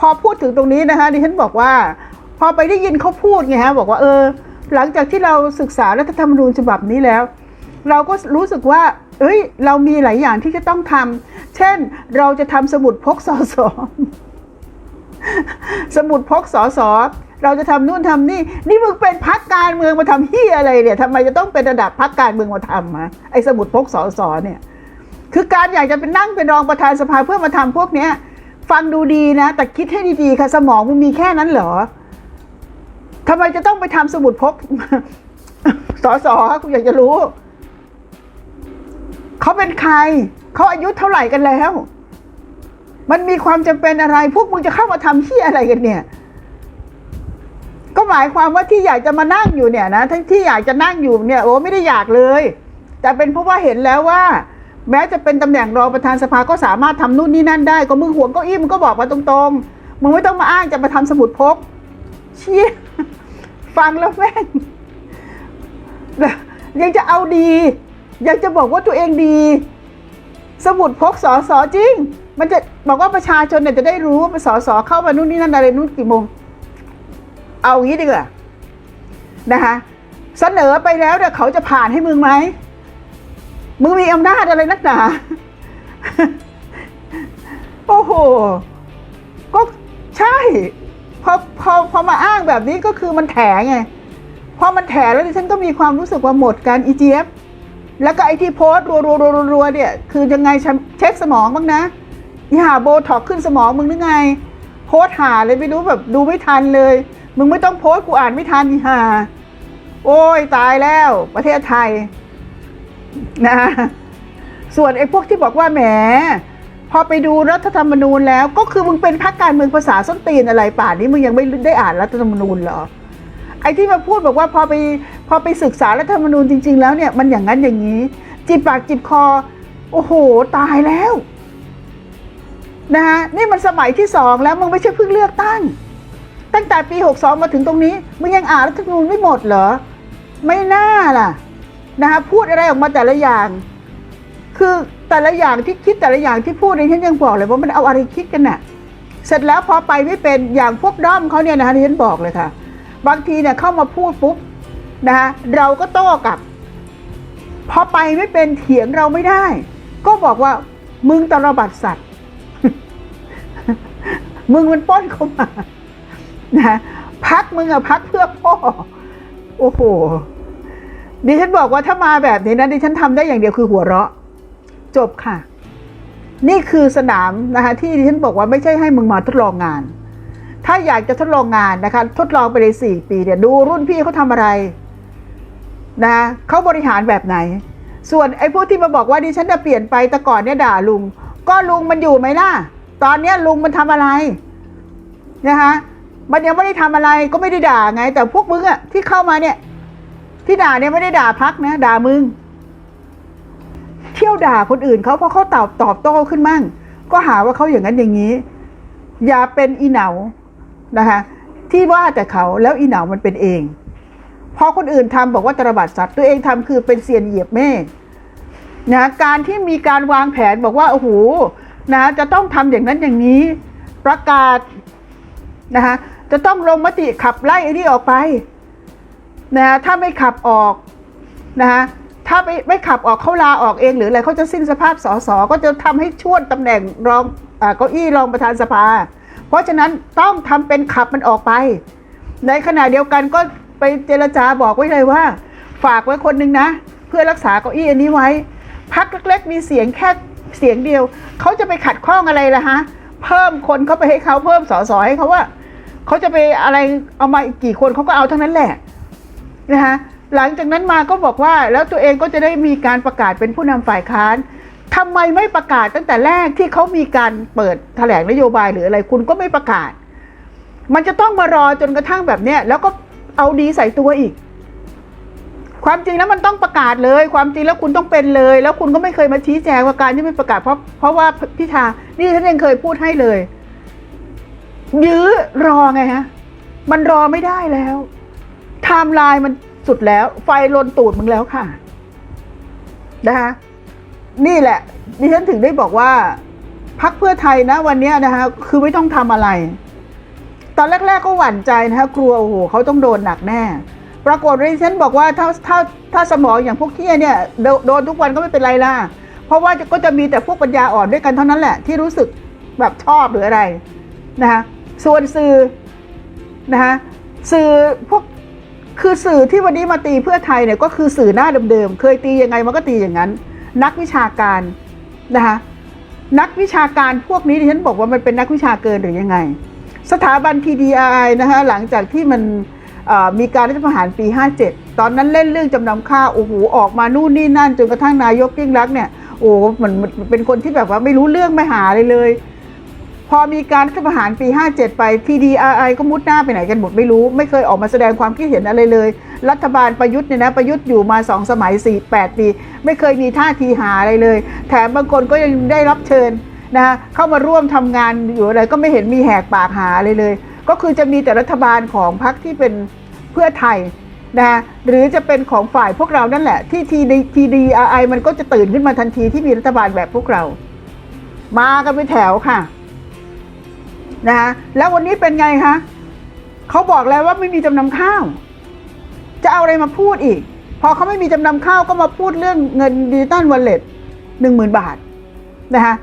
พอพูดถึงตรงนี้นะคะดิฉันบอกว่า พอไปได้ยินเขาพูดไงฮะบอกว่าเออ หลังจากที่เราศึกษารัฐธรรมนูญฉบับนี้แล้ว เราก็รู้สึกว่า เอ้ย เรามีหลายอย่างที่จะต้องทำเช่น เราจะทำสมุดพกสอสอสมุดพกสอสอเราจะทำนู่นทำนี่ นี่มึงเป็นพักการเมืองมาทำเฮียอะไรเนี่ยทำไมจะต้องเป็นระดับพักการเมืองมาทำอะไอ้สมุดพกสอสอเนี่ย คือการอยากจะเป็นนั่งเป็นรองประธานสภาเพื่อมาทำพวกเนี้ย ฟังดูดีนะ แต่คิดให้ดีๆค่ะสมองมึงมีแค่นั้นเหรอทำไมจะต้องไปทำสมุดพกสอสอคุณอยากจะรู้ เขาเป็นใคร เขาอายุเท่าไหร่กันแล้ว มันมีความจำเป็นอะไร พวกมึงจะเข้ามาทำที่อะไรกันเนี่ย ก็หมายความว่าที่อยากจะมานั่งอยู่เนี่ยนะทั้งที่อยากจะนั่งอยู่เนี่ย โอ้ไม่ได้อยากเลย แต่เป็นเพราะว่าเห็นแล้วว่า แม้จะเป็นตำแหน่งรองประธานสภาก็สามารถทำนู่นนี่นั่นได้ก็มึงห่วงเก้าอี้มึงก็บอกมาตรงๆมึงไม่ต้องมาอ้างจะมาทำสมุดพกเชี่ยฟังแล้วแม่งยังจะเอาดี ยังจะบอกว่าตัวเองดี สมุดพกสอสอจริง มันจะบอกว่าประชาชนเนี่ยจะได้รู้ว่าสอสอเข้ามานู่นนี่นั่นอะไรนู่นกี่โมงเอางี้ดีกว่านะคะเสนอไปแล้วเนี่ยเขาจะผ่านให้มึงไหม มึงมีอำนาจอะไรนักหนาโอ้โห ก็ใช่พอพอพอมาอ้างแบบนี้ก็คือมันแถไงพอมันแถแล้วดิฉันก็มีความรู้สึกว่าหมดการ EGF แล้วก็ไอที่โพสต์รัวๆๆๆเนี่ย คือยังไงเช็คสมองบ้างนะอีหาโบท็อกขึ้นสมองมึงหรือไง โพสหาเลยไม่รู้แบบดูไม่ทันเลย มึงไม่ต้องโพสกูอ่านไม่ทันอีหา โอ้ยตายแล้ว ประเทศไทย นะส่วนไอ้พวกที่บอกว่าแหมพอไปดูรัฐธรรมนูญแล้ว ก็คือมึงเป็นพรรคการเมืองภาษาส้นตีนอะไรป่านนี้มึงยังไม่ได้อ่านรัฐธรรมนูญเหรอไอ้ที่มาพูดบอกว่าพอไปพอไปศึกษารัฐธรรมนูญจริง ๆ แล้วเนี่ยมันอย่างนั้นอย่างนี้ จิบปากจิบคอ โอ้โหตายแล้วนะฮะนี่มันสมัยที่สองแล้วมึงไม่ใช่เพิ่งเลือกตั้ง ตั้งแต่ปีหกสองมาถึงตรงนี้มึงยังอ่านรัฐธรรมนูญไม่หมดเหรอ ไม่น่าล่ะ นะคะพูดอะไรออกมาแต่ละอย่าง คือแต่ละอย่างที่คิดแต่ละอย่างที่พูดเนี่ยฉันยังบอกเลยว่ามันเอาอะไรคิดกันน่ะ เสร็จแล้วพอไปไม่เป็นอย่างพวกด้อมเขาเนี่ยนะคะที่ฉันบอกเลยค่ะ บางทีเนี่ยเข้ามาพูดปุ๊บนะคะเราก็โต้กลับ พอไปไม่เป็นเถียงเราไม่ได้ ก็บอกว่ามึงตระบัดสัตว์ มึงมันปล้นเข้ามานะพักมึงอะพักเพื่อพ่อ โอ้โห ดิฉันบอกว่าถ้ามาแบบนี้นะดิฉันทำได้อย่างเดียวคือหัวเราะ จบค่ะ นี่คือสนามนะคะ ที่ดิฉันบอกว่าไม่ใช่ให้มึงมาทดลองงาน ถ้าอยากจะทดลองงานนะคะ ทดลองไปเลยสี่ปีเนี่ยดูรุ่นพี่เขาทำอะไรนะเขาบริหารแบบไหน ส่วนไอ้พวกที่มาบอกว่าดิฉันจะเปลี่ยนไปแต่ก่อนเนี่ยด่าลุง ก็ลุงมันอยู่ไหมล่ะ ตอนเนี้ยลุงมันทำอะไรนะคะมันยังไม่ได้ทำอะไรก็ไม่ได้ด่าไง แต่พวกมึงอะที่เข้ามาเนี่ย ที่ด่าเนี่ยไม่ได้ด่าพักนะ ด่ามึง เที่ยวด่าคนอื่นเขาเพราะเขาตอบตอบโต้ขึ้นมั่ง ก็หาว่าเขาอย่างนั้นอย่างนี้ อย่าเป็นอีเหนานะคะ ที่ว่าแต่เขาแล้วอีเหนามันเป็นเองพอคนอื่นทำบอกว่าตระบัดสัตว์ตัวเองทำคือเป็นเซียนเหยียบเมฆนะการที่มีการวางแผนบอกว่าโอ้โหนะจะต้องทำอย่างนั้นอย่างนี้ ประกาศนะคะจะต้องลงมติขับไล่ไอ้นี่ออกไป นะถ้าไม่ขับออกนะคะถ้าไม่ไม่ขับออกเขาลาออกเองหรืออะไรเขาจะสิ้นสภาพสสก็จะทำให้ช่วดตำแหน่งรองอาเก้าอี้รองประธานสภา เพราะฉะนั้นต้องทำเป็นขับมันออกไป ในขณะเดียวกันก็ไปเจรจาบอกไว้เลยว่า ฝากไว้คนหนึ่งนะ เพื่อรักษาเก้าอี้อันนี้ไว้พักเล็กๆมีเสียงแค่เสียงเดียวเขาจะไปขัดข้องอะไรล่ะฮะเพิ่มคนเข้าไปให้เขาเพิ่มสอสอให้เขาว่าเขาจะไปอะไรเอามาอีกกี่คนเขาก็เอาทั้งนั้นแหละ นะคะหลังจากนั้นมาก็บอกว่าแล้วตัวเองก็จะได้มีการประกาศเป็นผู้นำฝ่ายค้านทำไมไม่ประกาศตั้งแต่แรกที่เขามีการเปิดแถลงนโยบายหรืออะไรคุณก็ไม่ประกาศ มันจะต้องมารอจนกระทั่งแบบเนี้ยแล้วก็เอาดีใส่ตัวอีก ความจริงแล้วมันต้องประกาศเลย ความจริงแล้วคุณต้องเป็นเลย แล้วคุณก็ไม่เคยมาชี้แจงว่าการที่ไม่ประกาศเพราะเพราะว่าพิธานี่ฉันยังเคยพูดให้เลย ยื้อรอไงฮะมันรอไม่ได้แล้ว ไทม์ไลน์มันสุดแล้ว ไฟลนตูดมึงแล้วค่ะ นะคะนี่แหละดิฉันถึงได้บอกว่าพักเพื่อไทยนะวันนี้นะคะคือไม่ต้องทำอะไร ตอนแรก ๆก็หวั่นใจนะคะกลัวโอ้โหเขาต้องโดนหนักแน่ ปรากฏดิฉันบอกว่าถ้าถ้าถ้าสมองอย่างพวกเที่ยเนี่ยโดโดนทุกวันก็ไม่เป็นไรล่ะ เพราะว่าก็จะมีแต่พวกปัญญาอ่อนด้วยกันเท่านั้นแหละ ที่รู้สึกแบบชอบหรืออะไรนะคะส่วนสื่อนะคะสื่อพวก คือสื่อที่วันนี้มาตีเพื่อไทยเนี่ยก็คือสื่อหน้าเดิมๆ เคยตียังไงมันก็ตีอย่างนั้น นักวิชาการนะคะนักวิชาการพวกนี้ดิฉันบอกว่ามันเป็นนักวิชาเกินหรือยังไง สถาบัน TDI นะคะหลังจากที่มันมีการรัฐประหารปี 57 ตอนนั้นเล่นเรื่องจำนำข้าวโอ้โหออกมานู่นนี่นั่นจนกระทั่งนายกยิ่งรักเนี่ยโอ้โหมันมันเป็นคนที่แบบว่าไม่รู้เรื่องไม่หาเลยเลย พอมีการรัฐประหารปี 57 ไป TDI ก็มุดหน้าไปไหนกันหมดไม่รู้ ไม่เคยออกมาแสดงความคิดเห็นอะไรเลย รัฐบาลประยุทธ์เนี่ยนะประยุทธ์อยู่มาสองสมัย 4 8 ปี ไม่เคยมีท่าทีหาอะไรเลย แถมบางคนก็ยังได้รับเชิญนะคะเข้ามาร่วมทำงานอยู่อะไรก็ไม่เห็นมีแหกปากหาอะไรเลย ก็คือจะมีแต่รัฐบาลของพรรคที่เป็นเพื่อไทยนะหรือจะเป็นของฝ่ายพวกเรานั่นแหละ ที่ TDI มันก็จะตื่นขึ้นมาทันทีที่มีรัฐบาลแบบพวกเรา มากันเป็นแถวค่ะ นะคะแล้ววันนี้เป็นไงคะเขาบอกแล้วว่าไม่มีจำนำข้าว จะเอาอะไรมาพูดอีก พอเขาไม่มีจำนำข้าวก็มาพูดเรื่องเงินดิจิตอลวอลเล็ตหนึ่งหมื่นบาทนะคะ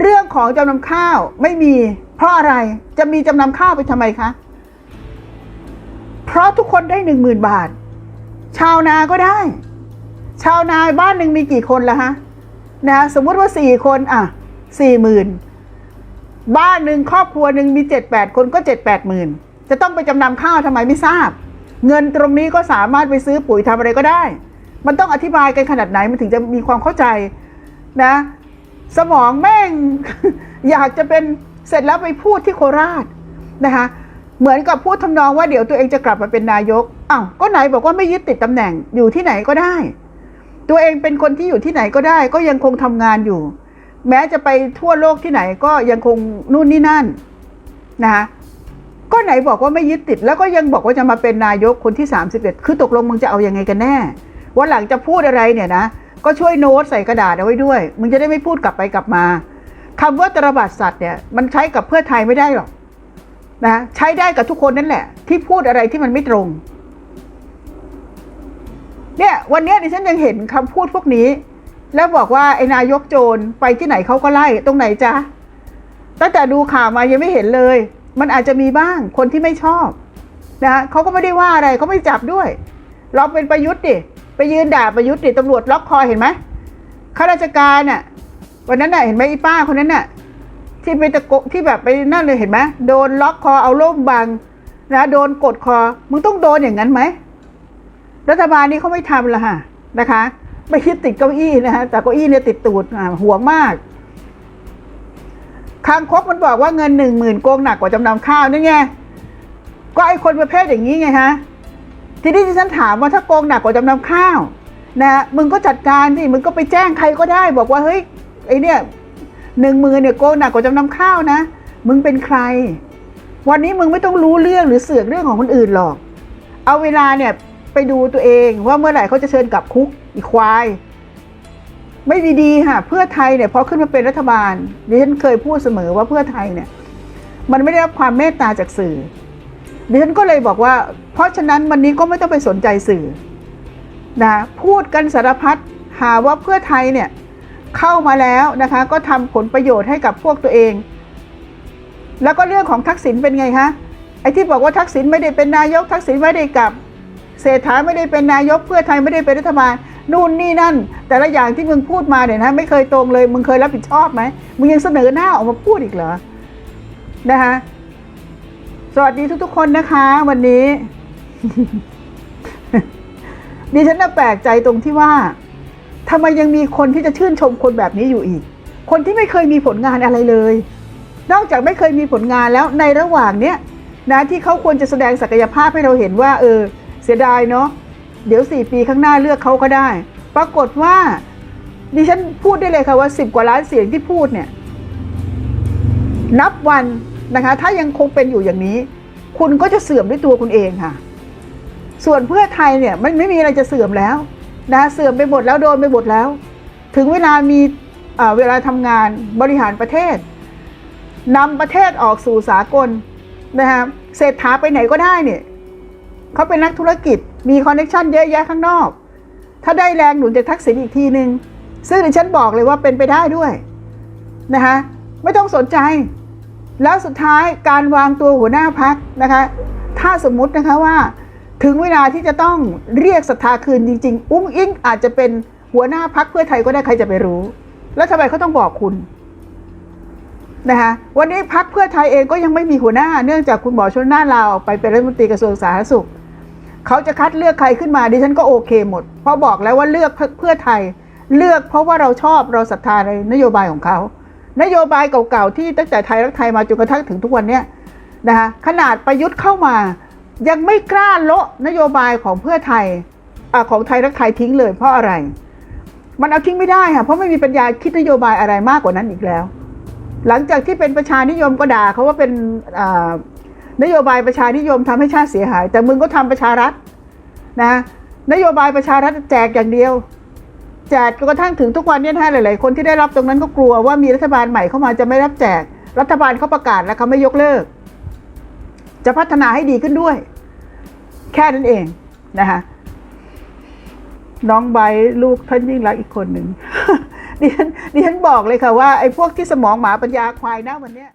เรื่องของจำนำข้าวไม่มี เพราะอะไรจะมีจำนำข้าวไปทำไมคะเพราะทุกคนได้หนึ่งหมื่นบาท ชาวนาก็ได้ ชาวนาบ้านหนึ่งมีกี่คนละฮะนะสมมติว่าสี่คนอะสี่หมื่น บ้านหนึ่งครอบครัวหนึ่งมีเจ็ดแปดคนก็เจ็ดแปดหมื่นจะต้องไปจำนำข้าวทำไมไม่ทราบ เงินตรงนี้ก็สามารถไปซื้อปุ๋ยทำอะไรก็ได้ มันต้องอธิบายกันขนาดไหนมันถึงจะมีความเข้าใจนะ สมองแม่ง อยากจะเป็นเสร็จแล้วไปพูดที่โคราชนะคะเหมือนกับพูดทำนองว่าเดี๋ยวตัวเองจะกลับมาเป็นนายกอ้าวก็ไหนบอกว่าไม่ยึดติดตำแหน่งอยู่ที่ไหนก็ได้ ตัวเองเป็นคนที่อยู่ที่ไหนก็ได้ ก็ยังคงทำงานอยู่ แม้จะไปทั่วโลกที่ไหนก็ยังคงนู่นนี่นั่นนะคะก็ไหนบอกว่าไม่ยึดติด แล้วก็ยังบอกว่าจะมาเป็นนายกคนที่ 31 คือตกลงมึงจะเอาอยัางไงกันแน่ว่าหลังจะพูดอะไรเนี่ยนะก็ช่วยโน้ตใส่กระดาษเอาไว้ด้วย มึงจะได้ไม่พูดกลับไปกลับมาคำว่าตระบาดสัตว์เนี่ยมันใช้กับเพื่อไทยไม่ได้หรอกนะใช้ได้กับทุกคนนั่นแหละ ที่พูดอะไรที่มันไม่ตรงเนี่ยวันนี้ดิฉันยังเห็นคำพูดพวกนี้ แล้วบอกว่าไอ้นายกโจรไปที่ไหนเขาก็ไล่ตรงไหนจ๊ะตั้งแต่ดูข่าวมายังไม่เห็นเลย มันอาจจะมีบ้างคนที่ไม่ชอบนะเขาก็ไม่ได้ว่าอะไรเขาไม่จับด้วยเราเป็นประยุทธ์ดิไปยืนด่าประยุทธ์ดิตำรวจล็อกคอเห็นไหมข้าราชการน่ะวันนั้นน่ะเห็นไหมอีป้าคนนั้นน่ะที่ไปตะโกที่แบบไปนั่นเลยเห็นไหมโดนล็อกคอเอาล่มบังนะโดนกดคอมึงต้องโดนอย่างนั้นไหมรัฐบาลนี้เขาไม่ทำละค่ะนะคะ ไม่คิดติดเก้าอี้นะฮะแต่เก้าอี้เนี่ยติดตูดห่วงมากคางคกมันบอกว่าเงินหนึ่งหมื่นโกงหนักกว่าจำนำข้าวนี่ไงก็ไอคนประเภทอย่างนี้ไงฮะทีนี้ที่ฉันถามว่าถ้าโกงหนักกว่าจำนำข้าวนะมึงก็จัดการสิมึงก็ไปแจ้งใครก็ได้ บอกว่าเฮ้ยไอเนี่ยหนึ่งหมือเนี่ยโกงหนักกว่าจำนำข้าวนะ มึงเป็นใคร วันนี้มึงไม่ต้องรู้เรื่องหรือเสือกเรื่องของคนอื่นหรอก เอาเวลาเนี่ย ไปดูตัวเองว่าเมื่อไหร่เขาจะเชิญกลับคุกอีควาย ไม่มีดีค่ะ เพื่อไทยเนี่ยพอขึ้นมาเป็นรัฐบาลดิฉันเคยพูดเสมอว่าเพื่อไทยเนี่ย มันไม่ได้รับความเมตตาจากสื่อดิฉันก็เลยบอกว่า เพราะฉะนั้นวันนี้ก็ไม่ต้องไปสนใจสื่อนะพูดกันสารพัดหาว่าเพื่อไทยเนี่ยเข้ามาแล้วนะคะ ก็ทำผลประโยชน์ให้กับพวกตัวเอง แล้วก็เรื่องของทักษิณเป็นไงคะไอ้ที่บอกว่าทักษิณไม่ได้เป็นนายกทักษิณไม่ได้กลับ เศรษฐาไม่ได้เป็นนายกเพื่อไทยไม่ได้เป็นรัฐบาลนู่นนี่นั่น แต่ละอย่างที่มึงพูดมาเนี่ยนะไม่เคยตรงเลยมึงเคยรับผิดชอบไหมมึงยังเสนอหน้าออกมาพูดอีกเหรอนะคะสวัสดีทุกๆคนนะคะ วันนี้ดิฉันน่ะแปลกใจตรงที่ว่าทำไมยังมีคนที่จะชื่นชมคนแบบนี้อยู่อีก คนที่ไม่เคยมีผลงานอะไรเลย นอกจากไม่เคยมีผลงานแล้วในระหว่างเนี้ยนะที่เขาควรจะแสดงศักยภาพให้เราเห็นว่า เออ เสียดายเนาะเดี๋ยวสี่ปีข้างหน้าเลือกเขาก็ได้ ปรากฏว่าดิฉันพูดได้เลยค่ะว่าสิบกว่าล้านเสียงที่พูดเนี่ย นับวันนะคะ ถ้ายังคงเป็นอยู่อย่างนี้ คุณก็จะเสื่อมด้วยตัวคุณเองค่ะ ส่วนเพื่อไทยเนี่ยมันไม่มีอะไรจะเสื่อมแล้วนะเสื่อมไปหมดแล้วโดนไปหมดแล้ว ถึงเวลามีเวลาทำงานบริหารประเทศนำประเทศออกสู่สากลนะคะเศรษฐาไปไหนก็ได้เนี่ย เขาเป็นนักธุรกิจ มีคอนเนคชันเยอะแยะข้างนอก ถ้าได้แรงหนุนจากทักษิณอีกทีหนึ่งซึ่งดิฉันบอกเลยว่าเป็นไปได้ด้วยนะคะไม่ต้องสนใจ แล้วสุดท้ายการวางตัวหัวหน้าพักนะคะ ถ้าสมมุตินะคะว่า ถึงเวลาที่จะต้องเรียกศรัทธาคืนจริง ๆ อุ้งอิงอาจจะเป็นหัวหน้าพักเพื่อไทยก็ได้ใครจะไปรู้ แล้วทำไมเขาต้องบอกคุณนะคะวันนี้พักเพื่อไทยเองก็ยังไม่มีหัวหน้า เนื่องจากคุณหมอชนน่านลาออกไปเป็นรัฐมนตรีกระทรวงสาธารณสุข เขาจะคัดเลือกใครขึ้นมาดิฉันก็โอเคหมด เพราะบอกแล้วว่าเลือกเพื่อไทย เลือกเพราะว่าเราชอบเราศรัทธาในนโยบายของเขา นโยบายเก่าๆที่ตั้งแต่ไทยรักไทยมาจนกระทั่งถึงทุกวันนี้นะคะขนาดประยุทธ์เข้ามา ยังไม่กล้าโละนโยบายของเพื่อไทยอของไทยรักไทยทิ้งเลยเพราะอะไร มันเอาทิ้งไม่ได้ค่ะเพราะไม่มีปัญญาคิดนโยบายอะไรมากกว่านั้นอีกแล้ว หลังจากที่เป็นประชานิยมก็ด่าเขาว่าเป็น นโยบายประชานิยมทำให้ชาติเสียหาย แต่มึงก็ทำประชารัฐนะนโยบายประชารัฐแจกอย่างเดียว แจกจนกระทั่งถึงทุกวันนี้นะหลาย ๆ คนที่ได้รับตรงนั้นก็กลัวว่ามีรัฐบาลใหม่เข้ามาจะไม่รับแจก รัฐบาลเขาประกาศแล้วเขาไม่ยกเลิก จะพัฒนาให้ดีขึ้นด้วย แค่นั้นเองนะคะน้องใบลูกท่านยิ่งรักอีกคนหนึ่งดิฉันดิฉันบอกเลยค่ะว่าไอ้พวกที่สมองหมาปัญญาควายนะวันเนี้ย